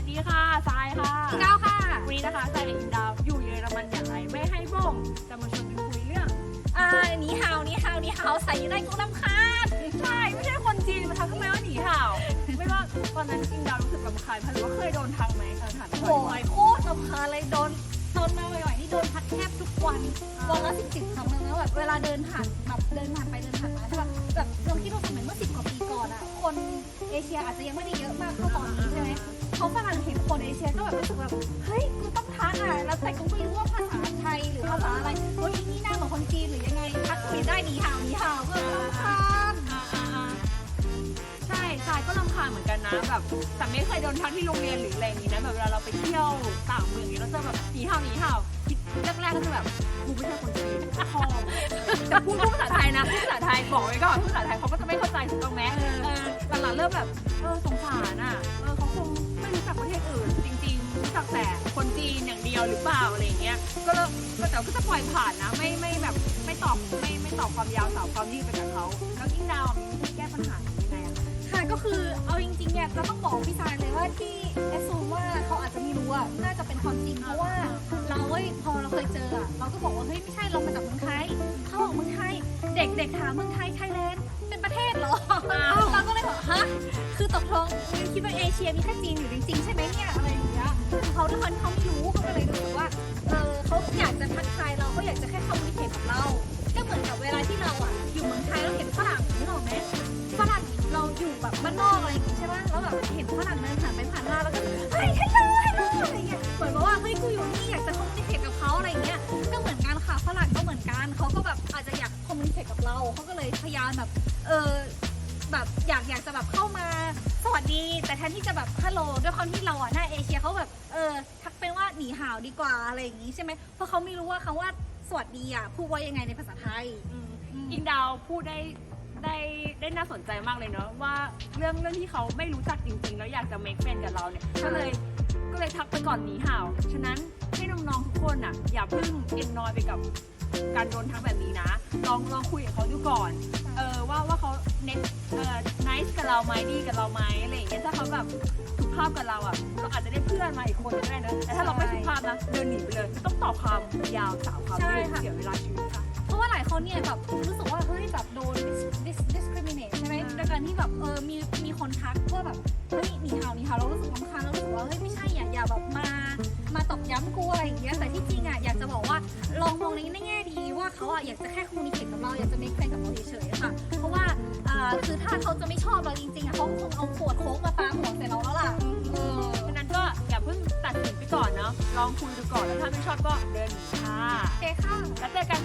วัสดีค่ะทรายค่ะก้าวค่ะ วันนี้นะคะทรายเด็กอินดาว อยู่เยอรมันอย่างไรไม่ให้บ่งจะมาชวนกัคุยเรื่องอ่าหนีเห่าหนีเห่าหนีเห่าใส่ในกุ้งน้ำคาดใช่ไม่ใช่คนจีนนะคะทำไมว่าหนีเห่า ไม่ว่าตอนนั้นอินดาวรู้สึกลำคาญเพราะว่าเคยโดนทักไหมทางหันโอ้ยโคตรลำคาเลยโดนโดนมาบ่อยๆนี่โดนทักแทบทุกวันวันละสิบสิบครั้งเลยนะแบบเวลาเดินผ่านแบบเดินผ่านไปเดินผ่าน เอเชียอาจจะยังไม่ได้เยอะมากเท่าตอนนี้ใช่ไหมเขาฝรั่งเห็นคนเอเชียก็แบบรู้สึกแบบเฮ้ยกูต้องทักอะแล้วแต่กูไม่รู้ว่าภาษาไทยหรือภาษาอะไรเฮ้ยอีนี่หน้าเหมือนคนจีนหรือยังไงทักคุยได้หนีห่าวหนีห่าวก็รำคาญอ่าอ่าอ่าใช่ใช่ก็รำคาญเหมือนกันนะแบบแต่ไม่เคยโดนทักที่โรงเรียนหรืออะไรอย่างนี้นะแบบเวลาเราไปเที่ยวต่างเมืองอย่างนี้เราจะแบบหนีห่าวหนีห่าวคิดแรกๆก็จะแบบกูไม่ใช่คนจีนพอแต่พูดพูดภาษาไทยนะพูดภาษาไทยบอกไว้ก่อนพูดภาษาไทยเขาก็จะไม่เข้าใจถูกต้องไหมเออหลังๆ เริ่มแบบเออสงสารอะเออเขาคงไม่รู้จักประเทศอื่น จริงๆรู้จักแต่คนจีนอย่างเดียวหรือเปล่าอะไรเงี้ยก็เลยก็แต่ก็จะปล่อยผ่านนะไม่ไม่แบบไม่ตอบไม่ไม่ตอบความยาวสาวความยืดไปกับเขาแล้วยิ่งดาวมีวิธีแก้ปัญหายังไงอะคะค่ะก็คือเอาจริงๆเนี่ยเราต้องบอกพี่ซายเลยว่าที่แอสซูมว่าเขาอาจจะไม่รู้อะน่าจะเป็นความจริงเพราะว่าเราเว้ยพอเราเคยเจออะเราก็บอกว่าเฮ้ยไม่ใช่เรามาจากเมืองไทยเขาบอกเมืองไทยเด็กเด็กถามเมืองไทย ตกลงยังคิดว่าเอเชียมีแค่จีนอยู่จริงๆใช่ไหมเนี่ยอะไรอย่างเงี้ยเขาด้วยความที่เขาไม่รู้เขาก็เลยรู้สึกว่าเออเขาอยากจะทักทายเราเขาอยากจะแค่คอมมูนิเคกับเรา ก็เหมือนกับเวลาที่เราอะอยู่เมืองไทยเราเห็นฝรั่งนึกออกไหมฝรั่งเราอยู่แบบบ้านนอกอะไรอย่างงี้ใช่ไหมแล้วแบบเห็นฝรั่งเดินผ่านไปผ่านมาแล้วก็เฮ้ยฮัลโหลฮัลโหลอะไรเงี้ยเหมือนกับว่าเฮ้ยกูอยู่นี่อยากจะคอมมูนิเคกับเขาอะไรเงี้ยก็เหมือนกันค่ะฝรั่งก็เหมือนกันเขาก็แบบอาจจะอยากคอมมูนิเคกับเราเขาก็เลยพยายามแบบเออ แบบอยากอยากจะแบบเข้ามาสวัสดี แต่แทนที่จะแบบฮัลโหลด้วยความที่เราอะหน้าเอเชียเขาแบบเออทักเป็นว่าหนีห่าวดีกว่าอะไรอย่างงี้ใช่ไหมเพราะเขาไม่รู้ว่าคำว่าสวัสดีอะพูดว่ายังไงในภาษาไทยอืมอิงดาวพูดได้ได้ได้น่าสนใจมากเลยเนาะว่าเรื่องเรื่องที่เขาไม่รู้จักจริง ๆ แล้วอยากจะ make friend กับเราเนี่ยก็เลยก็เลยทักไปก่อนหนีห่าวฉะนั้นให้น้องๆทุกคนอะอย่าเพิ่งเอ็นนอยไปกับการโดนทักแบบนี้นะ ลองลองคุยกับเขาดูก่อน เออว่าว่าเขาเน้นเอ่อ nice กับเราไหมดีกับเราไหมอะไรอย่างเงี้ยถ้าเขาแบบสุภาพกับเราอะเราอาจจะได้เพื่อนมาอีกคนก็ได้นะแต่ถ้าเราไม่สุภาพนะเดินหนีไปเลยไม่ต้องตอบความยาวสาวความใช่ยืดค่ะ เสียเวลาชีวิตค่ะ เพราะว่าหลายคนเนี่ยแบบรู้สึกว่าเฮ้ยแบบโดน dis dis discriminate ใช่ไหมอ่า โดยการที่แบบเออมีมีคนทักว่าแบบเฮ้ยหนีห่าวหนีห่าวเรารู้สึกรำคาญเรารู้สึกว่าเฮ้ยไม่ใช่อย่าอย่าแบบมามาตอกย้ำกูอะไรอย่างเงี้ยแต่ที่จริงอะอยากจะบอกว่า ลองมองในแง่ดีว่าเขาอะอยากจะแค่คอมมูนิเคชกับเราอยากจะ make friend กับเราเฉยๆค่ะเพราะว่าอ่าคือถ้าเขาจะไม่ชอบเราจริงๆอะเขาคงเอาขวดโค้กมาปาหัวใส่เราแล้วล่ะเออฉะนั้นก็อย่าเพิ่งตัดสินไปก่อนเนาะลองคุยดูก่อนแล้วถ้าไม่ชอบก็เดินหนีค่ะโอเคค่ะแล้วเจอกัน